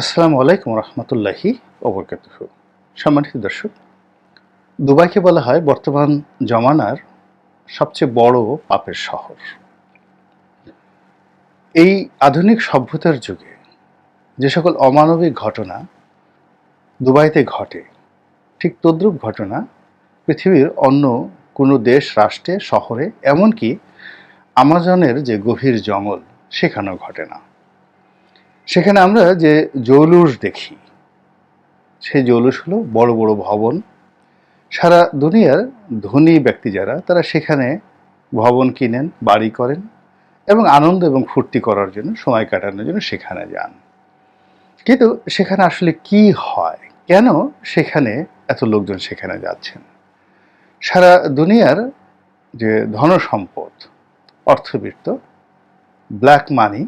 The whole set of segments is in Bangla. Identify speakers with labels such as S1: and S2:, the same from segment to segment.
S1: আসসালামু আলাইকুম রহমতুল্লাহি ওবরকাত সম্মানিত দর্শক, দুবাইকে বলা হয় বর্তমান জমানার সবচেয়ে বড় পাপের শহর। এই আধুনিক সভ্যতার যুগে যে সকল অমানবিক ঘটনা দুবাইতে ঘটে, ঠিক তদ্রূপ ঘটনা পৃথিবীর অন্য কোনো দেশ, রাষ্ট্রে, শহরে, এমনকি আমাজনের যে গভীর জঙ্গল, সেখানেও ঘটে না। সেখানে আমরা যে জৌলুস দেখি, সেই জৌলুস হলো বড় বড় ভবন। সারা দুনিয়ার ধনী ব্যক্তি যারা, তারা সেখানে ভবন কিনেন, বাড়ি করেন এবং আনন্দ এবং ফুর্তি করার জন্য, সময় কাটানোর জন্য সেখানে যান। কিন্তু সেখানে আসলে কি হয়? কেন সেখানে এত লোকজন সেখানে যাচ্ছেন? সারা দুনিয়ার যে ধনসম্পদ, অর্থবৃত্ত ব্ল্যাক মানি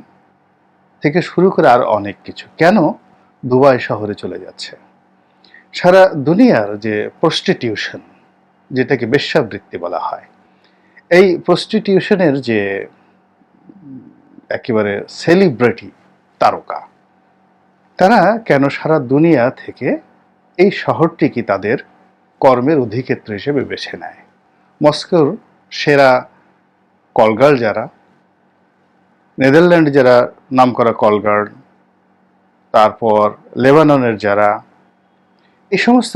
S1: থেকে শুরু করে আর অনেক কিছু। কেন? দুবাই শহরে চলে যাচ্ছে। সারা দুনিয়ার যে প্রস্টিটিউশন যেটাকে বেশ্যাবৃত্তি বলা হয়, এই প্রস্টিটিউশনের যে একেবারে সেলিব্রিটি তারকা, তারা কেন সারা দুনিয়া থেকে এই শহরটিকে তাদের কর্মের অধিক্ষেত্র হিসেবে বেছে নেয়? মস্কোর সেরা কলগার্ল যারা নেদারল্যান্ড যারা নামকরা কলগার্ড, তারপর লেবাননের যারা, এই সমস্ত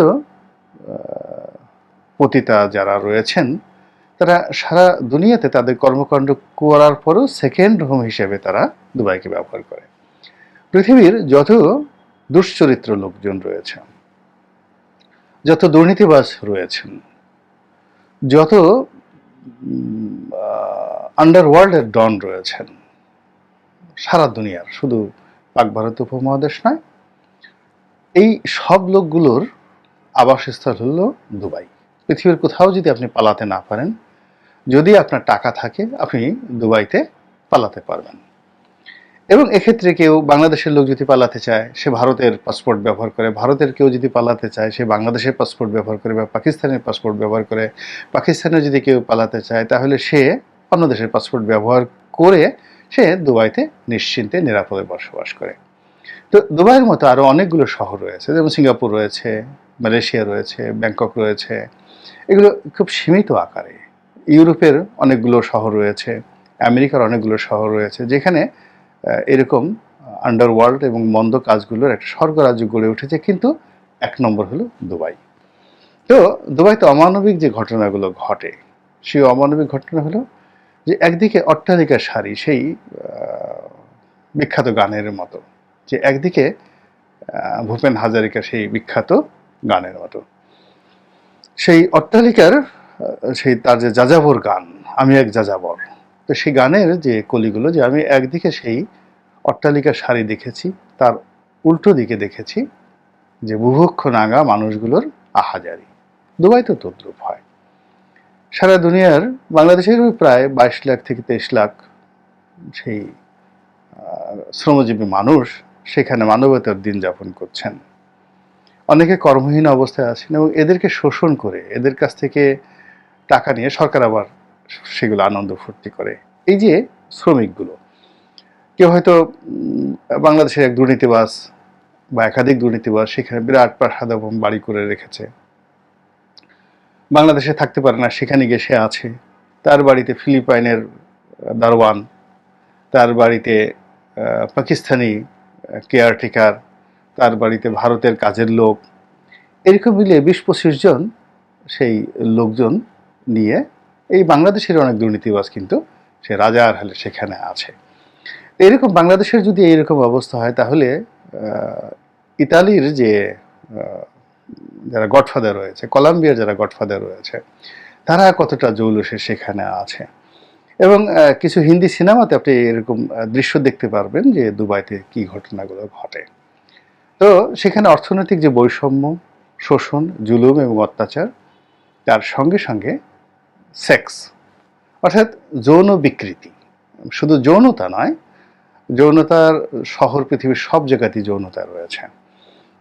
S1: পতিতা যারা রয়েছেন, তারা সারা দুনিয়াতে তাদের কর্মকাণ্ড করার পরও সেকেন্ড হোম হিসেবে তারা দুবাইকে ব্যবহার করে। পৃথিবীর যত দুশ্চরিত্র লোকজন রয়েছেন যত দুর্নীতিবাস রয়েছেন, যত আন্ডারওয়ার্ল্ডের ডন রয়েছেন সারা দুনিয়ার, শুধু পাক ভারত উপমহাদেশ নয়, এই সব লোকগুলোর আবাসস্থল হলো দুবাই। পৃথিবীর কোথাও যদি আপনি পালাতে না পারেন, যদি আপনার টাকা থাকে, আপনি দুবাইতে পালাতে পারবেন। এবং এক্ষেত্রে কেউ বাংলাদেশের লোক যদি পালাতে চায়, সে ভারতের পাসপোর্ট ব্যবহার করে, ভারতের কেউ যদি পালাতে চায়, সে বাংলাদেশের পাসপোর্ট ব্যবহার করে বা পাকিস্তানের পাসপোর্ট ব্যবহার করে, পাকিস্তানে যদি কেউ পালাতে চায়, তাহলে সে অন্য দেশের পাসপোর্ট ব্যবহার করে সে দুবাইতে নিশ্চিন্তে, নিরাপদে বসবাস করে। তো দুবাইয়ের মতো আরও অনেকগুলো শহর রয়েছে, যেমন সিঙ্গাপুর রয়েছে, মালয়েশিয়া রয়েছে, ব্যাংকক রয়েছে। এগুলো খুব সীমিত আকারে। ইউরোপের অনেকগুলো শহর রয়েছে, আমেরিকার অনেকগুলো শহর রয়েছে, যেখানে এরকম আন্ডারওয়ার্ল্ড এবং মন্দ কাজগুলোর একটা স্বর্গরাজ্য গড়ে উঠেছে, কিন্তু এক নম্বর হলো দুবাই। তো দুবাইতে অমানবিক যে ঘটনাগুলো ঘটে, সেই অমানবিক ঘটনা হলো যে একদিকে অট্টালিকার সারি, সেই বিখ্যাত গানের মতো, যে একদিকে ভূপেন হাজারিকা সেই বিখ্যাত গানের মতো। সেই অট্টালিকার সেই তার যে যাযাবর গান, আমি এক যাযাবর তো সেই গানের যে কলিগুলো, যে আমি একদিকে সেই অট্টালিকার সারি দেখেছি, তার উল্টো দিকে দেখেছি যে বুভক্ষ নাগা মানুষগুলোর আহাজারি। দুবাই তো তদ্রুপ হয়। সারা দুনিয়ার বাংলাদেশের প্রায় বাইশ লাখ থেকে তেইশ লাখ সেই শ্রমজীবী মানুষ সেখানে মানবতার দিন যাপন করছেন। অনেকে কর্মহীন অবস্থায় আছেন এবং এদেরকে শোষণ করে, এদের কাছ থেকে টাকা নিয়ে সরকার আবার সেগুলো আনন্দ ফুর্তি করে। এই যে শ্রমিকগুলো, কেউ হয়তো বাংলাদেশের এক দুর্নীতিবাস বা একাধিক দুর্নীতিবাস সেখানে বিরাট প্রাসাদ এবং বাড়ি করে রেখেছে। বাংলাদেশে থাকতে পারে না সেখানে গিয়ে সে আছে। তার বাড়িতে ফিলিপাইনের আহ, দারোয়ান তার বাড়িতে পাকিস্তানি কেয়ারটেকার তার বাড়িতে ভারতের কাজের লোক। এরকম মিলিয়ে বিশ পঁচিশ জন সেই লোকজন নিয়ে এই বাংলাদেশের অনেক দুর্নীতিবাজ কিন্তু সে রাজার হালে সেখানে আছে। এরকম বাংলাদেশের যদি এইরকম অবস্থা হয় তাহলে ইতালির যে যারা গডফাদার রয়েছে, কলাম্বিয়ার যারা গডফাদার রয়েছে, তারা কতটা জৌলুসে সেখানে আছে? এবং কিছু হিন্দি সিনেমাতে আপনি এরকম দৃশ্য দেখতে পারবেন যে দুবাইতে কি ঘটনাগুলো ঘটে। তো সেখানে অর্থনৈতিক যে বৈষম্য, শোষণ, জুলুম এবং অত্যাচার, তার সঙ্গে সঙ্গে সেক্স, অর্থাৎ যৌন বিকৃতি। শুধু যৌনতা নয়, যৌনতার শহর, পৃথিবীর সব জায়গাতেই যৌনতা রয়েছে।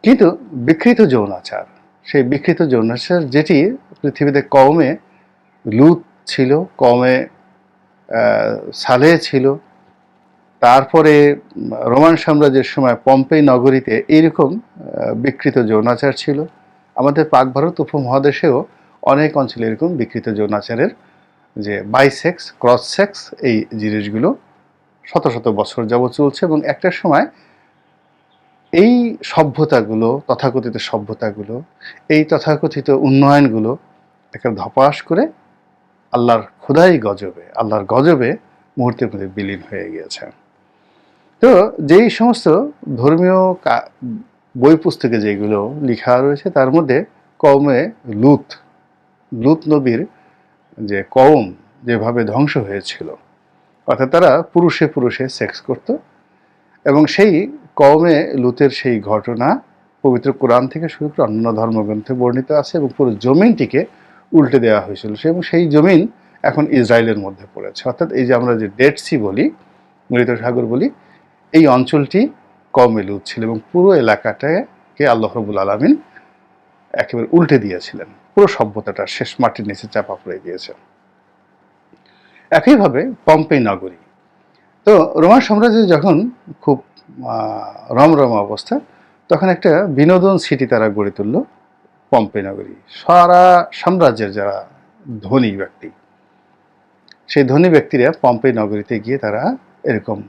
S1: কিন্তু বিকৃত যৌনাচার সেই বিকৃত যৌনাচার যেটি পৃথিবীতে কমে লুত ছিল, কমে সালে ছিল। তারপরে রোমান সাম্রাজ্যের সময় পম্পেই নগরীতে এইরকম বিকৃত যৌনাচার ছিল। আমাদের পাক ভারত উপমহাদেশেও অনেক অঞ্চলে এরকম বিকৃত যৌনাচারের যে বাইসেক্স ক্রস সেক্স এই জিনিসগুলো শত শত বছর যাবৎ চলছে এবং একটা সময় এই সভ্যতাগুলো, তথাকথিত সভ্যতাগুলো, এই তথাকথিত উন্নয়নগুলো একটা ধপাস করে আল্লাহর খোদাই গজবে, আল্লাহর গজবে মুহূর্তের মধ্যে বিলীন হয়ে গিয়েছে। তো যেই সমস্ত ধর্মীয় বই পুস্তকে যেগুলো লেখা রয়েছে, তার মধ্যে কমে লুত লুত নবীর যে কওম যেভাবে ধ্বংস হয়েছিল, অর্থাৎ তারা পুরুষে পুরুষে সেক্স করত এবং সেই কওমে লুতের সেই ঘটনা পবিত্র কোরআন থেকে শুরু করে অন্যান্য ধর্মগ্রন্থে বর্ণিত আছে এবং পুরো জমিনটিকে উল্টে দেওয়া হয়েছিল। সে- এবং সেই জমিন এখন ইসরায়েলের মধ্যে পড়েছে। অর্থাৎ এই যে আমরা যে ডেড সি বলি, মৃত সাগর বলি, এই অঞ্চলটি কমে লুত ছিল এবং পুরো এলাকাটাকে আল্লাহ রবুল আলমিন একেবারে উল্টে দিয়েছিলেন। পুরো সভ্যতাটা শেষ মাটির নিচে চাপা পড়ে গিয়েছে। একইভাবে পম্পেই নগরী। তো রোমান সাম্রাজ্য যখন খুব রমরম অবস্থা, তখন একটা বিনোদন সিটি তারা গড়ে তুলল পম্পে নগরী। সারা সাম্রাজ্যের যারা ধনী ব্যক্তি, সেই ধনী ব্যক্তিরা পম্পে নগরীতে গিয়ে তারা এরকম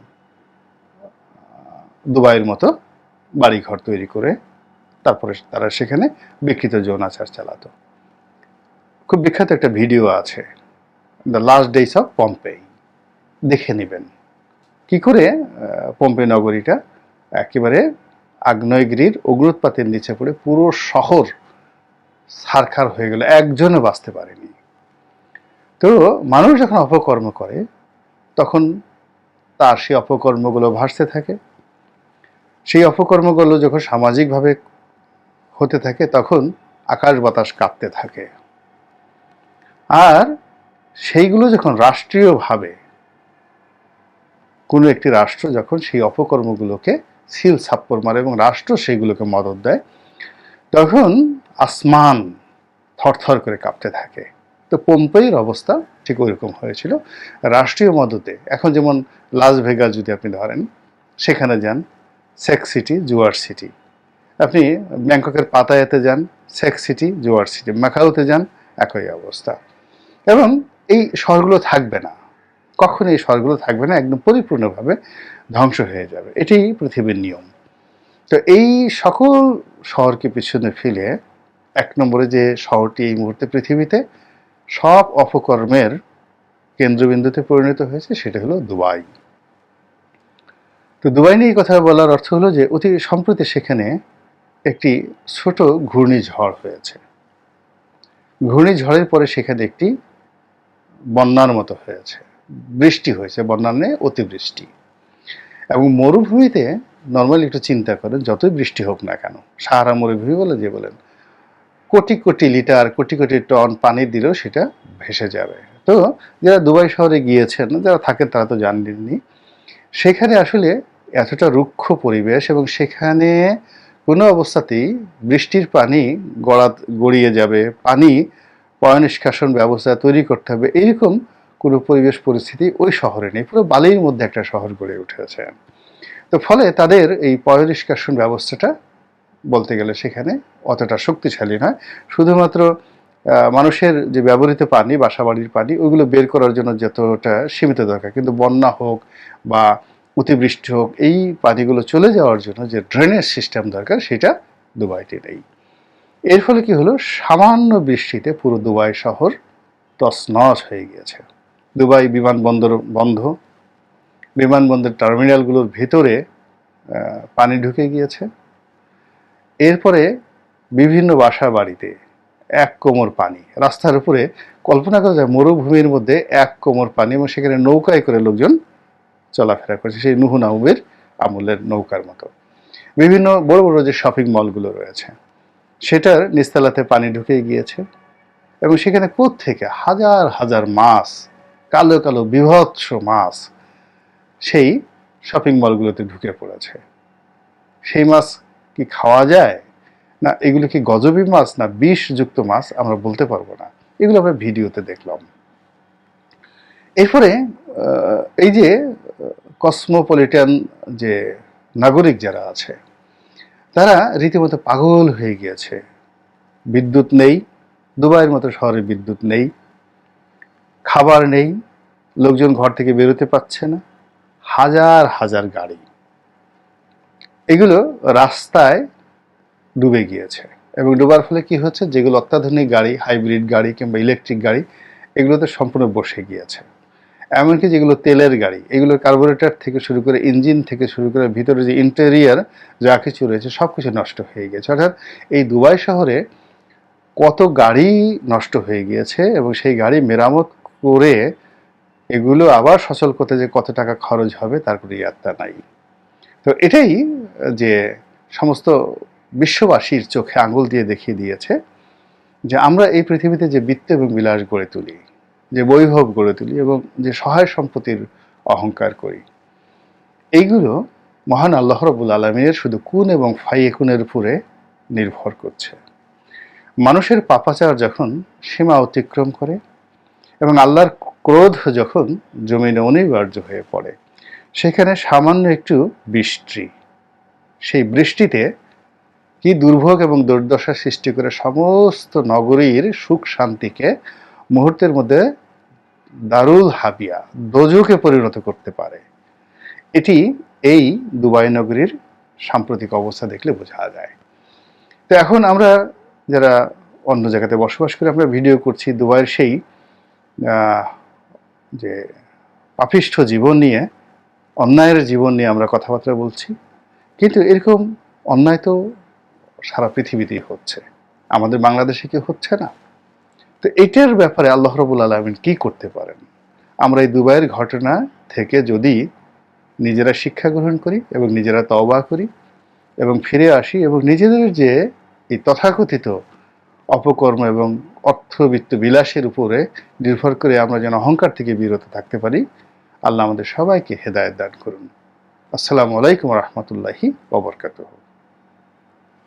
S1: দুবাইয়ের মতো বাড়িঘর তৈরি করে তারপরে তারা সেখানে বিকৃত যৌনাচার চালাতো। খুব বিখ্যাত একটা ভিডিও আছে the last days of Pompeii দেখে নেবেন। কি করে পম্পে নগরীটা একেবারে আগ্নেয়গিরির অগ্নুৎপাতের নিচে পড়ে পুরো শহর সারখার হয়ে গেল, একজনও বাঁচতে পারেনি। তো মানুষ যখন অপকর্ম করে, তখন তার সেই অপকর্মগুলো ভাসতে থাকে। সেই অপকর্মগুলো যখন সামাজিকভাবে হতে থাকে, তখন আকাশ বাতাস কাঁপতে থাকে। আর সেইগুলো যখন রাষ্ট্রীয়ভাবে কোনো একটি রাষ্ট্র যখন সেই অপকর্মগুলোকে সিল ছাপ্পর মারে এবং রাষ্ট্র সেইগুলোকে মদত দেয়, তখন আসমান থরথর করে কাঁপতে থাকে। তো পম্পেইর অবস্থা ঠিক ওইরকম হয়েছিল। রাষ্ট্রীয় মদতে, এখন যেমন লাস ভেগাস যদি আপনি ধরেন, সেখানে যান সেক্স সিটি, জুয়ার সিটি। আপনি ব্যাংককের পাতায়াতে যান সেক্স সিটি, জুয়ার সিটি। মাকাউতে যান, একই অবস্থা। এবং এই শহরগুলো থাকবে না। কখন এই শহরগুলো থাকবে না, একদম পরিপূর্ণভাবে ধ্বংস হয়ে যাবে। এটাই পৃথিবীর নিয়ম। তো এই সকল শহরকে পিছনে ফেলে এক নম্বরে যে শহরটি এই মুহূর্তে পৃথিবীতে সব অপকর্মের কেন্দ্রবিন্দুতে পরিণত হয়েছে, সেটা হলো দুবাই। তো দুবাই নিয়ে এই কথা বলার অর্থ হলো যে অতি সম্প্রতি সেখানে একটি ছোট ঘূর্ণিঝড় হয়েছে। ঘূর্ণিঝড়ের পরে সেখানে একটি বন্যার মতো হয়েছে। বৃষ্টি হয়েছে, বন্যার নেই, অতিবৃষ্টি। এবং মরুভূমিতে নর্মালি একটু চিন্তা করেন, যতই বৃষ্টি হোক না কেন, সাহারা মরুভূমি বলে যে বলেন, কোটি কোটি লিটার, কোটি কোটি টন পানি দিলেও সেটা ভেসে যাবে। তো যারা দুবাই শহরে গিয়েছেন, যারা থাকেন তারা তো জানেননি সেখানে আসলে এতটা রুক্ষ পরিবেশ এবং সেখানে কোনো অবস্থাতেই বৃষ্টির পানি গড়া, গড়িয়ে যাবে, পানি পয় নিষ্কাশন ব্যবস্থা তৈরি করতে হবে এইরকম কোনো পরিবেশ পরিস্থিতি ওই শহরে নেই, পুরো বালির মধ্যে একটা শহর গড়ে উঠেছে। তো ফলে তাদের এই পয় নিষ্কাশন ব্যবস্থাটা বলতে গেলে সেখানে অতটা শক্তিশালী নয়। শুধুমাত্র মানুষের যে ব্যবহৃত পানি, বাসাবাড়ির পানি, ওইগুলো বের করার জন্য যতটা সীমিত দরকার। কিন্তু বন্যা হোক বা অতিবৃষ্টি হোক, এই পানিগুলো চলে যাওয়ার জন্য যে ড্রেনেজ সিস্টেম দরকার, সেটা দুবাইতে নেই। এর ফলে কি হলো? সামান্য বৃষ্টিতে পুরো দুবাই শহর তছনছ হয়ে গিয়েছে। দুবাই বিমানবন্দর বন্ধ। বিমানবন্দর টার্মিনালগুলোর ভেতরে পানি ঢুকে গিয়েছে। এরপরে বিভিন্ন বাসা বাড়িতে এক কোমর পানি। রাস্তার উপরে কল্পনা করা যায় মরুভূমির মধ্যে এক কোমর পানি এবং সেখানে নৌকায় করে লোকজন চলাফেরা করছে। সেই নুহু নাউবের আমলের নৌকার মতো। বিভিন্ন বড় বড় যে শপিং মলগুলো রয়েছে, সেটার নিস্তালাতে পানি ঢুকে গিয়েছে এবং সেখানে থেকে হাজার হাজার মাছ কালো কালো বিভৎস মাছ সেই শপিং মলগুলোতে ঢুকে পড়েছে। সেই মাছ কি খাওয়া যায়? না, এগুলো কি গজবি মাছ? না, বিষযুক্ত মাছ? আমরা বলতে পারব না। এগুলো আমরা ভিডিওতে দেখলাম। এরপরে এই যে কসমোপলিটন যে নাগরিক যারা আছে, তারা রীতিমতো পাগল হয়ে গিয়েছে। বিদ্যুৎ নেই, দুবাইয়ের মতো শহরে বিদ্যুৎ নেই খাবার নেই, লোকজন ঘর থেকে বেরোতে পারছে না, হাজার হাজার গাড়ি। এগুলো রাস্তায় ডুবে গিয়েছে। এবং ডুবার ফলে কি হচ্ছে? যেগুলো অত্যাধুনিক গাড়ি, হাইব্রিড গাড়ি কিংবা ইলেকট্রিক গাড়ি, এগুলোতে সম্পূর্ণ বসে গিয়েছে। এমনকি যেগুলো তেলের গাড়ি এগুলোর কার্বোরেটর থেকে শুরু করে ইঞ্জিন থেকে শুরু করে ভিতরে যে ইন্টেরিয়ার, যা কিছু রয়েছে সব কিছু নষ্ট হয়ে গেছে অর্থাৎ এই দুবাই শহরে কত গাড়ি নষ্ট হয়ে গিয়েছে এবং সেই গাড়ি মেরামত করে এগুলো আবার সচল করতে যে কত টাকা খরচ হবে তার কোনো ইয়াত্তা নাই। তো এটাই যে সমস্ত বিশ্ববাসীর চোখে আঙুল দিয়ে দেখিয়ে দিয়েছে যে আমরা এই পৃথিবীতে যে বৃত্ত এবং বিলাস গড়ে তুলি, যে বৈভব গড়ে তুলি এবং যে সহায় সম্পত্তির অহংকার করি, এইগুলো মহান আল্লাহ রবুল আলমিনের শুধু কুন এবং ফাইয়েকুনের উপরে নির্ভর করছে। মানুষের পাপাচার যখন সীমা অতিক্রম করে এবং আল্লাহর ক্রোধ যখন জমিনে অনিবার্য হয়ে পড়ে, সেখানে সামান্য একটু বৃষ্টি। সেই বৃষ্টিতে কি দুর্ভোগ এবং দুর্দশা সৃষ্টি করে সমস্ত নগরীর সুখ শান্তিকে মুহূর্তের মধ্যে দারুল হাবিয়া দোজকে পরিণত করতে পারে। এটি এই দুবাই নগরীর সাম্প্রতিক অবস্থা দেখলে বোঝা যায়। তো এখন আমরা যারা অন্য জায়গাতে বসবাস করে আমরা ভিডিও করছি, দুবাইয়ের সেই যে পাপিষ্ঠ জীবন নিয়ে, অন্যায়ের জীবন নিয়ে আমরা কথাবার্তা বলছি, কিন্তু এরকম অন্যায় তো সারা পৃথিবীতেই হচ্ছে। আমাদের বাংলাদেশে কি হচ্ছে না? তো এটার ব্যাপারে আল্লাহ রবুল আলমিন কি করতে পারেন? আমরা এই দুবাইয়ের ঘটনা থেকে যদি নিজেরা শিক্ষা গ্রহণ করি এবং নিজেরা তওবা করি এবং ফিরে আসি এবং নিজেদের যে এই তথাকথিত অপকর্ম এবং অর্থবিত্ত বিলাসের উপরে নির্ভর করে আমরা যেন অহংকার থেকে বিরত থাকতে পারি, আল্লাহ আমাদের সবাইকে হেদায়ত দান করুন। আসসালামু আলাইকুম রহমতুল্লাহি ওবরকাতুহ